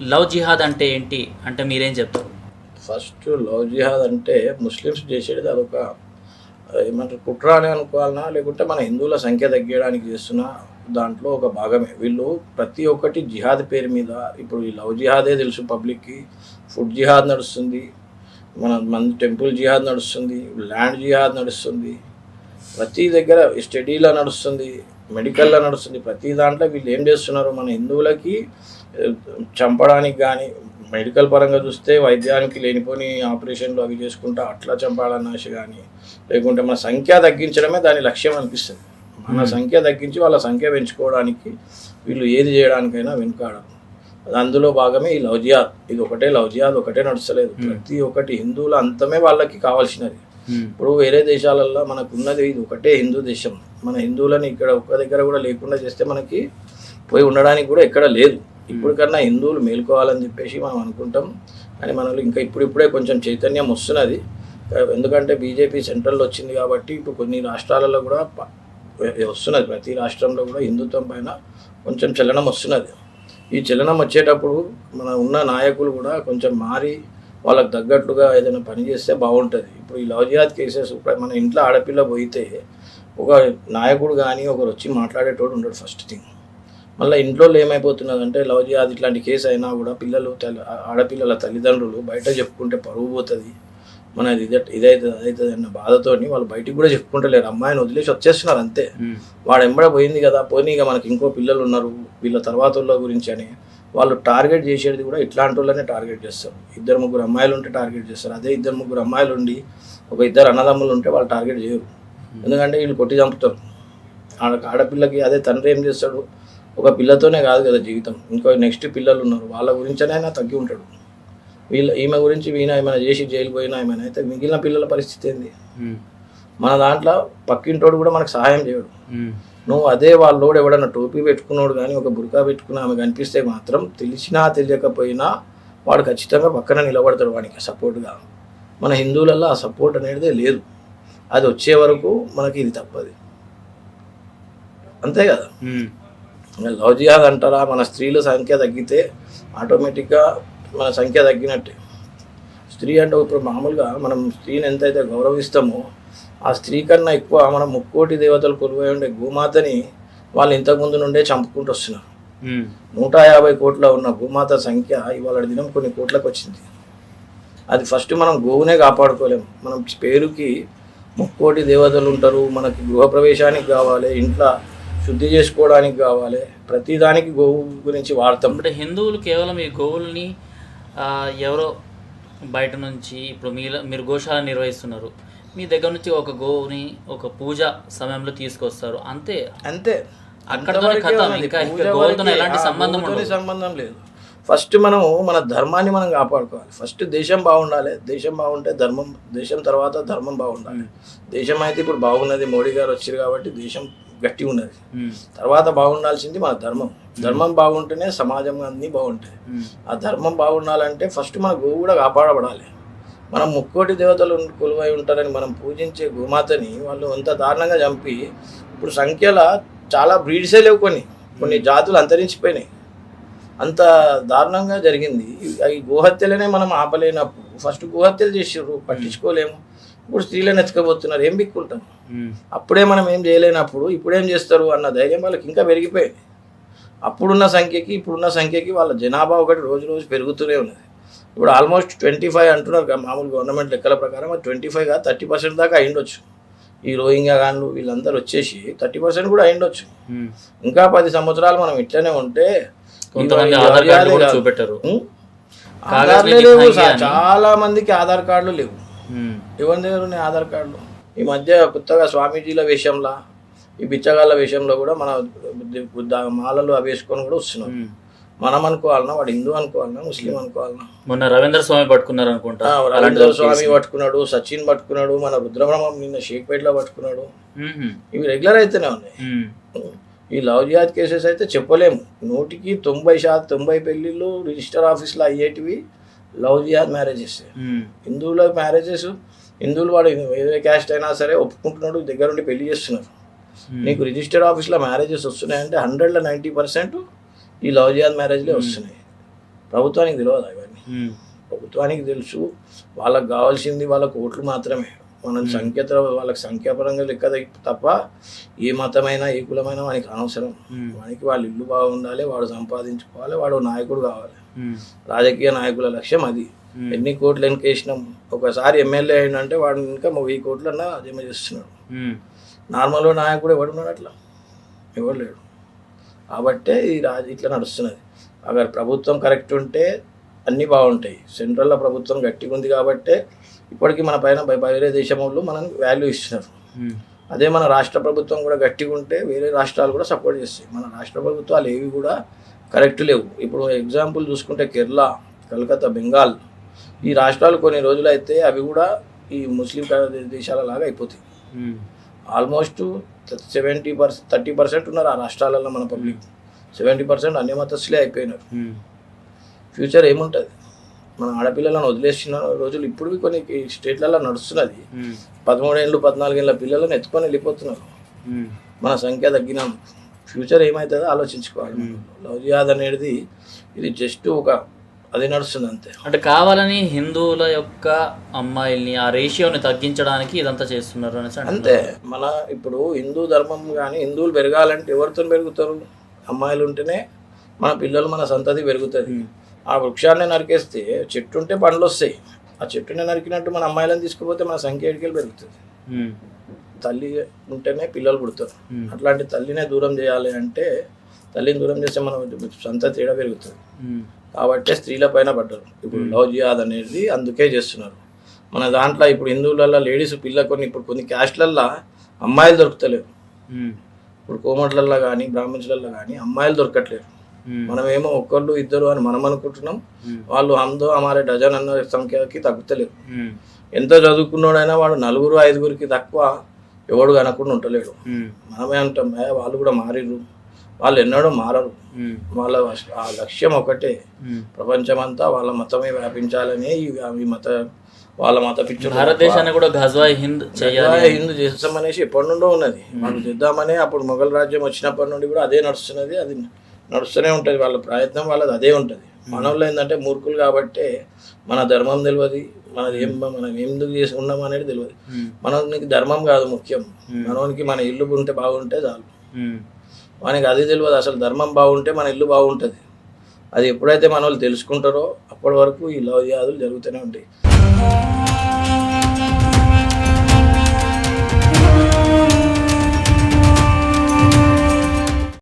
Love జిహాద్ అంటే ఏంటి? అంటే మీరేం చెప్తారు? ఫస్ట్ లవ్ జిహాద్ అంటే ముస్లిమ్స్ చేసేది అదొక ఏమంటారు కుట్ర అని అనుకోవాలన్నా లేకుంటే మన హిందువుల సంఖ్య తగ్గడానికి చేస్తున్న దాంట్లో ఒక భాగమే. వీళ్ళు ప్రతి ఒక్కటి జిహాద్ పేరు మీద ఇప్పుడు ఈ లవ్ జిహాదే తెలుసు పబ్లిక్కి. ఫుడ్ జిహాద్ నడుస్తుంది మన మన టెంపుల్ జిహాద్ నడుస్తుంది ల్యాండ్ జిహాద్ నడుస్తుంది ప్రతి దగ్గర స్టడీలో నడుస్తుంది. మెడికల్లో నడుస్తుంది. ప్రతి దాంట్లో వీళ్ళు ఏం చేస్తున్నారు? మన హిందువులకి చంపడానికి కానీ మెడికల్ పరంగా చూస్తే వైద్యానికి లేనిపోని ఆపరేషన్లు అవి చేసుకుంటా అట్లా చంపాలన్న ఆశ కానీ లేకుంటే మన సంఖ్య తగ్గించడమే దాని లక్ష్యం అనిపిస్తుంది. మన సంఖ్య తగ్గించి వాళ్ళ సంఖ్య పెంచుకోవడానికి వీళ్ళు ఏది చేయడానికైనా వెనుకాడరు. అది అందులో భాగమే ఈ లవ్ జిహాద్ ఇది ఒకటే లవ్ జిహాద్ ఒకటే నడుస్తలేదు. ప్రతి ఒక్కటి హిందువుల అంతమే వాళ్ళకి కావాల్సినది. ఇప్పుడు వేరే దేశాలల్లో మనకు ఉన్నది ఇది ఒకటే హిందూ దేశం. మన హిందువులని ఇక్కడ ఒక్క దగ్గర కూడా లేకుండా చేస్తే మనకి పోయి ఉండడానికి కూడా ఎక్కడ లేదు. ఇప్పటికన్నా హిందువులు మేల్కోవాలని చెప్పేసి మనం అనుకుంటాం. కానీ మనలో ఇంకా ఇప్పుడిప్పుడే కొంచెం చైతన్యం వస్తున్నది. ఎందుకంటే బీజేపీ సెంట్రల్లో వచ్చింది కాబట్టి ఇప్పుడు కొన్ని రాష్ట్రాలలో కూడా వస్తున్నది. ప్రతి రాష్ట్రంలో కూడా హిందుత్వం పైన కొంచెం చలనం వస్తున్నది. ఈ చలనం వచ్చేటప్పుడు మన ఉన్న నాయకులు కూడా కొంచెం మారి వాళ్ళకు తగ్గట్టుగా ఏదైనా పని చేస్తే బాగుంటుంది. ఇప్పుడు ఈ లవ్ జిహాద్ కేసెస్ మన ఇంట్లో ఆడపిల్ల పోయితే ఒక నాయకుడు కానీ ఒకరు వచ్చి మాట్లాడేటోడు ఉండడు ఫస్ట్ థింగ్ మళ్ళీ ఇంట్లో ఏమైపోతున్నదంటే లవ్ జిహాద్ ఇట్లాంటి కేసు అయినా కూడా పిల్లలు తల్లి ఆడపిల్లల తల్లిదండ్రులు బయట చెప్పుకుంటే పరువు పోతుంది. మన ఇదే ఇదైతుంది అదైతుంది అన్న బాధతోని వాళ్ళు బయటికి కూడా చెప్పుకుంటలేరు. అమ్మాయిని వదిలేసి వచ్చేస్తున్నారు అంతే. వాడు ఎంబడ పోయింది కదా పోనీ ఇక మనకి ఇంకో పిల్లలు ఉన్నారు వీళ్ళ తర్వాత వాళ్ళ గురించి అని వాళ్ళు టార్గెట్ చేసేది కూడా ఇట్లాంటి వాళ్ళనే టార్గెట్ చేస్తారు. ఇద్దరు ముగ్గురు అమ్మాయిలు ఉంటే టార్గెట్ చేస్తారు. అదే ఇద్దరు ముగ్గురు అమ్మాయిలు ఉండి ఒక ఇద్దరు అన్నదమ్ములు ఉంటే వాళ్ళు టార్గెట్ చేయరు. ఎందుకంటే వీళ్ళు కొట్టి చంపుతారు. ఆడ ఆడపిల్లకి అదే తండ్రి ఏం చేస్తాడు? ఒక పిల్లతోనే కాదు కదా జీవితం. ఇంకో నెక్స్ట్ పిల్లలు ఉన్నారు వాళ్ళ గురించనైనా తగ్గి ఉంటాడు. వీళ్ళ ఈమె గురించి ఈయన ఏమైనా చేసి జైలు పోయినా ఏమైనా అయితే మిగిలిన పిల్లల పరిస్థితి ఏంది? మన దాంట్లో పక్కింటోడు కూడా మనకు సహాయం చేయడు. నువ్వు అదే వాళ్ళోడు ఎవడన్నా టోపీ పెట్టుకున్నాడు కానీ ఒక బురకా పెట్టుకున్న ఆమె కనిపిస్తే మాత్రం తెలిసినా తెలియకపోయినా వాడు ఖచ్చితంగా పక్కన నిలబడతాడు వానికి సపోర్ట్గా. మన హిందువులలో ఆ సపోర్ట్ అనేది లేదు. అది వచ్చే వరకు మనకి ఇది తప్పదు. అంతే కదా? లవ్ జిహాద్ అంటారా? మన స్త్రీల సంఖ్య తగ్గితే ఆటోమేటిక్గా మన సంఖ్య తగ్గినట్టే. స్త్రీ అంటే ఇప్పుడు మామూలుగా మనం స్త్రీని ఎంతైతే గౌరవిస్తామో ఆ స్త్రీ కన్నా ఎక్కువ మనం ముక్కోటి దేవతలు కొలువై ఉండే గోమాతని వాళ్ళు ఇంతకుముందు నుండే చంపుకుంటూ వస్తున్నారు. నూట యాభై కోట్ల ఉన్న భూమాత సంఖ్య ఇవాళ దినం కొన్ని కోట్లకు వచ్చింది. అది ఫస్ట్ మనం గోవునే కాపాడుకోలేము. మనం పేరుకి ముక్కోటి దేవతలు ఉంటారు. మనకి గృహప్రవేశానికి కావాలి ఇంట్లో శుద్ధి చేసుకోవడానికి కావాలి. ప్రతిదానికి గోవు గురించి వాడతాం. అంటే హిందువులు కేవలం ఈ గోవుల్ని ఎవరో బయట నుంచి ఇప్పుడు మీ మీరు గోశాల నిర్వహిస్తున్నారు. మీ దగ్గర నుంచి ఒక గోవుని ఒక పూజ సమయంలో తీసుకొస్తారు. అంతే. అంతే. ఉండదు. సంబంధం లేదు. ఫస్ట్ మనము మన ధర్మాన్ని మనం కాపాడుకోవాలి. ఫస్ట్ దేశం బాగుండాలి. దేశం బాగుంటే ధర్మం దేశం తర్వాత ధర్మం బాగుండాలి. దేశం అయితే ఇప్పుడు బాగున్నది మోడీ గారు వచ్చారు కాబట్టి దేశం గట్టిగా ఉన్నది ఉమ్, తర్వాత బాగుండాల్సింది మన ధర్మం. ధర్మం బాగుంటేనే సమాజం అన్నీ బాగుంటాయి. ఆ ధర్మం బాగుండాలంటే ఫస్ట్ మన గోవు కూడా కాపాడబడాలి. మనం ముక్కోటి దేవతలు కొలువై ఉంటారని మనం పూజించే గోమాతని వాళ్ళు అంత దారుణంగా చంపి ఇప్పుడు సంఖ్యల చాలా బ్రీడ్సే లేవు కొన్ని. కొన్ని జాతులు అంతరించిపోయినాయి. అంత దారుణంగా జరిగింది. ఈ గోహత్యలనే మనం ఆపలేనప్పుడు ఫస్ట్ గోహత్యలు చేసారు పట్టించుకోలేము. ఇప్పుడు స్త్రీలను ఎత్తుకపోతున్నారు ఏం బిక్కుంటాం? అప్పుడే మనం ఏం చేయలేనప్పుడు ఇప్పుడేం చేస్తారు అన్న ధైర్యం వాళ్ళకి ఇంకా పెరిగిపోయింది. అప్పుడున్న సంఖ్యకి ఇప్పుడున్న సంఖ్యకి వాళ్ళ జనాభా ఒకటి రోజు రోజు పెరుగుతూనే ఉన్నది. ఇప్పుడు ఆల్మోస్ట్ ట్వంటీ ఫైవ్ అంటున్నారు మామూలు గవర్నమెంట్ లెక్కల ప్రకారం అది ట్వంటీ ఫైవ్ కాదు థర్టీ పర్సెంట్ దాకా అయిండొచ్చు. ఈ రోహింగ్యా గాన్లు వీళ్ళందరూ వచ్చేసి థర్టీ పర్సెంట్ కూడా అయిండొచ్చు. ఇంకా పది సంవత్సరాలు మనం ఇట్లనే ఉంటే కొంతమంది ఆధార్ కార్డు కూడా. చూపెట్టరు. ఆధార్లే లేవు సార్. చాలా మందికి ఆధార్ కార్డులు లేవు. ఎవరి దగ్గర ఉన్నాయి ఆధార్ కార్డులు? ఈ మధ్య కొత్తగా స్వామీజీల విషయంలో ఈ బిచ్చగాళ్ళ విషయంలో కూడా మన మాలలు అవి వేసుకొని కూడా వస్తున్నాం. మనం అనుకోవాలన్నా వాడు హిందూ అనుకోవాలన్నా ముస్లిం అనుకోవాలన్నా మొన్న రవీంద్ర స్వామి పట్టుకున్నారు అనుకుంటా. రవీంద్ర స్వామి. పట్టుకున్నాడు సచిన్ పట్టుకున్నాడు మన రుద్రబ్రహ్మం నిన్న షేక్పేటలో పట్టుకున్నాడు. ఇవి రెగ్యులర్ అయితేనే ఉన్నాయి. ఈ లవ్ జిహాద్ కేసెస్ అయితే చెప్పలేము. నూటికి తొంభై శాతం తొంభై పెళ్ళిళ్ళు రిజిస్టర్ ఆఫీస్లో అయ్యేటివి లవ్ జిహాద్ మ్యారేజెస్. హిందువుల మ్యారేజెస్ హిందువులు వాడు ఏ క్యాస్ట్ అయినా సరే ఒప్పుకుంటున్నాడు దగ్గర ఉండి పెళ్ళి చేస్తున్నారు. నీకు రిజిస్టర్డ్ ఆఫీస్లో మ్యారేజెస్ వస్తున్నాయంటే హండ్రెడ్లో నైంటీ పర్సెంట్ ఈ లవ్ జిహాద్ మ్యారేజ్లే వస్తున్నాయి. ప్రభుత్వానికి తెలియదు ఇవన్నీ? ఉమ్, ప్రభుత్వానికి తెలుసు. వాళ్ళకి కావాల్సింది వాళ్ళ ఓట్లు మాత్రమే. మనం సంఖ్యత వాళ్ళకి సంఖ్యాపరంగా లెక్క తప్ప ఏ మతమైనా ఏ కులమైనా వానికి అనవసరం. ఉమ్, వానికి వాళ్ళ ఇల్లు బాగుండాలి వాడు సంపాదించుకోవాలి వాడు నాయకుడు కావాలి. రాజకీయ నాయకుల లక్ష్యం అది. ఎన్ని కోట్లు వెనకేసినాం ఒకసారి ఎమ్మెల్యే అయిందంటే వాడు ఇంకా వెయ్యి కోట్లన్నా జమ చేస్తున్నాడు. ఉమ్, నార్మల్గా నాయకుడు ఎవడున్నాడు అట్లా? ఎవడు లేడు. కాబట్టే ఈ రాజ ఇట్లా నడుస్తున్నది. అగర్ ప్రభుత్వం కరెక్ట్ ఉంటే అన్నీ బాగుంటాయి. సెంట్రల్లో ప్రభుత్వం గట్టిగా ఉంది కాబట్టే ఇప్పటికీ మన పైన వేరే దేశం వాళ్ళు మనకు వాల్యూ ఇస్తున్నారు. ఉమ్, అదే మన రాష్ట్ర ప్రభుత్వం కూడా గట్టిగా ఉంటే వేరే రాష్ట్రాలు కూడా సపోర్ట్ చేస్తాయి. మన రాష్ట్ర ప్రభుత్వాలు ఏవి కూడా కరెక్ట్ లేవు. ఇప్పుడు ఎగ్జాంపుల్ చూసుకుంటే కేరళ కలకత్తా బెంగాల్ ఈ రాష్ట్రాలు కొన్ని రోజులు అయితే అవి కూడా ఈ ముస్లిం దేశాల లాగా అయిపోతాయి. Almost seventy percent thirty percent ఉన్నారు ఆ రాష్ట్రాలలో మన పబ్లిక్ సెవెంటీ పర్సెంట్ అన్ని మతస్థులే అయిపోయినారు. ఫ్యూచర్ ఏముంటుంది? మన ఆడపిల్లలను వదిలేసిన రోజులు ఇప్పుడు కొన్ని స్టేట్లలో నడుస్తున్నది. పదమూడేళ్ళు పద్నాలుగేళ్ళ పిల్లలను ఎత్తుకొని వెళ్ళిపోతున్నారు. మన సంఖ్య తగ్గిన ఫ్యూచర్ ఏమవుతుందో ఆలోచించుకోవాలి. లవ్ జిహాద్ అనేది ఇది జస్ట్ ఒక అది నడుస్తుంది అంతే. అంటే కావాలని హిందువుల యొక్క అమ్మాయిల్ని ఆ రేషియోని తగ్గించడానికి ఇదంతా చేస్తున్నారు అనేసి అంటున్నారు. అంతే. మన ఇప్పుడు హిందూ ధర్మం కానీ హిందువులు పెరగాలంటే ఎవరితో పెరుగుతారు? అమ్మాయిలు ఉంటేనే మన పిల్లలు మన సంతతి పెరుగుతుంది. ఆ వృక్షాన్ని నరికేస్తే చెట్టు ఉంటే పండ్లు వస్తాయి ఆ చెట్టుని నరికినట్టు మన అమ్మాయిలను తీసుకుపోతే మన సంఖ్య ఎడికెళ్ళి పెరుగుతుంది. తల్లి ఉంటేనే పిల్లలు పుడతారు. అట్లాంటి తల్లినే దూరం చేయాలి అంటే తల్లిని దూరం చేస్తే మన సంతతి ఏడ పెరుగుతుంది. కాబట్టి స్త్రీల పైన పడ్డారు. ఇప్పుడు లవ్ జిహాద్ అనేది అందుకే చేస్తున్నారు. మన దాంట్లో ఇప్పుడు హిందువులలో లేడీస్ పిల్ల కొన్ని ఇప్పుడు కొన్ని క్యాస్ట్లల్లో అమ్మాయిలు దొరుకుతలేరు. ఇప్పుడు కోమట్లల్లో కానీ బ్రాహ్మణ్స్లలో కానీ అమ్మాయిలు దొరకట్లేరు. మనమేమో ఒక్కళ్ళు ఇద్దరు అని మనం అనుకుంటున్నాం. ఉమ్, వాళ్ళు హందో అమారే డజన్ అన్న సంఖ్యకి తగ్గుతలేరు ఉమ్, ఎంత చదువుకున్నాడైనా వాడు నలుగురు ఐదుగురికి తక్కువ ఎవడు కనకుండా ఉంటలేడు ఉమ్, మనమే అంటాం "ఏ, వాళ్ళు కూడా మారిర్రు. వాళ్ళు ఎన్నడూ మారరు. వాళ్ళ ఆ లక్ష్యం ఒకటే. ప్రపంచమంతా వాళ్ళ మతమే వ్యాపించాలని ఈ మత వాళ్ళ మత పిచ్చులు భారతదేశాన్ని కూడా గజ్వా హింద్ చేయాలి. హిందూ చేస్తామనేసి ఎప్పటి నుండో ఉన్నది. వాళ్ళు చేద్దామని అప్పుడు మొఘల్ రాజ్యం వచ్చినప్పటి నుండి కూడా అదే నడుస్తున్నది. అది నడుస్తూనే ఉంటుంది. వాళ్ళ ప్రయత్నం వాళ్ళది అదే ఉంటుంది. మనలో ఏంటంటే మూర్ఖులు కాబట్టి మన ధర్మం తెలియదు మనది ఏం మనం ఎందుకు చేసి ఉన్నాం అనేది తెలియదు మనకి ధర్మం కాదు ముఖ్యం. మనోనికి మన ఇల్లు ఉంటే బాగుంటే చాలు. మనకి అది తెలియదు అసలు ధర్మం బాగుంటే మన ఇల్లు బాగుంటుంది. అది ఎప్పుడైతే మన వాళ్ళు తెలుసుకుంటారో అప్పటి వరకు ఈ లవ్ వ్యాధులు జరుగుతూనే ఉంటాయి.